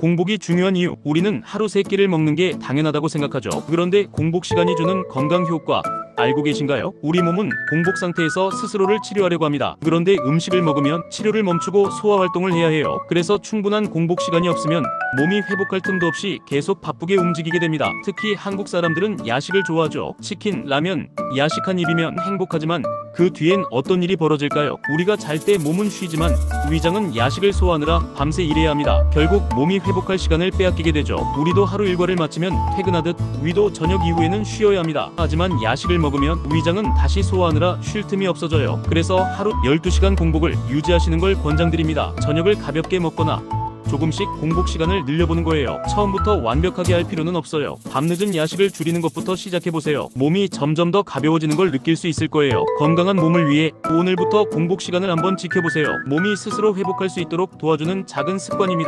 공복이 중요한 이유 우리는 하루 세 끼를 먹는 게 당연하다고 생각하죠. 그런데 공복 시간이 주는 건강 효과 알고 계신가요? 우리 몸은 공복 상태에서 스스로를 치료하려고 합니다. 그런데 음식을 먹으면 치료를 멈추고 소화 활동을 해야 해요. 그래서 충분한 공복 시간이 없으면 몸이 회복할 틈도 없이 계속 바쁘게 움직이게 됩니다. 특히 한국 사람들은 야식을 좋아하죠. 치킨, 라면, 야식 한 입이면 행복하지만 그 뒤엔 어떤 일이 벌어질까요? 우리가 잘 때 몸은 쉬지만 위장은 야식을 소화하느라 밤새 일해야 합니다. 결국 몸이 회복할 시간을 빼앗기게 되죠. 우리도 하루 일과를 마치면 퇴근하듯 위도 저녁 이후에는 쉬어야 합니다. 하지만 야식을 먹으면 위장은 다시 소화하느라 쉴 틈이 없어져요. 그래서 하루 12시간 공복을 유지하시는 걸 권장드립니다. 저녁을 가볍게 먹거나 조금씩 공복 시간을 늘려보는 거예요. 처음부터 완벽하게 할 필요는 없어요. 밤늦은 야식을 줄이는 것부터 시작해보세요. 몸이 점점 더 가벼워지는 걸 느낄 수 있을 거예요. 건강한 몸을 위해 오늘부터 공복 시간을 한번 지켜보세요. 몸이 스스로 회복할 수 있도록 도와주는 작은 습관입니다.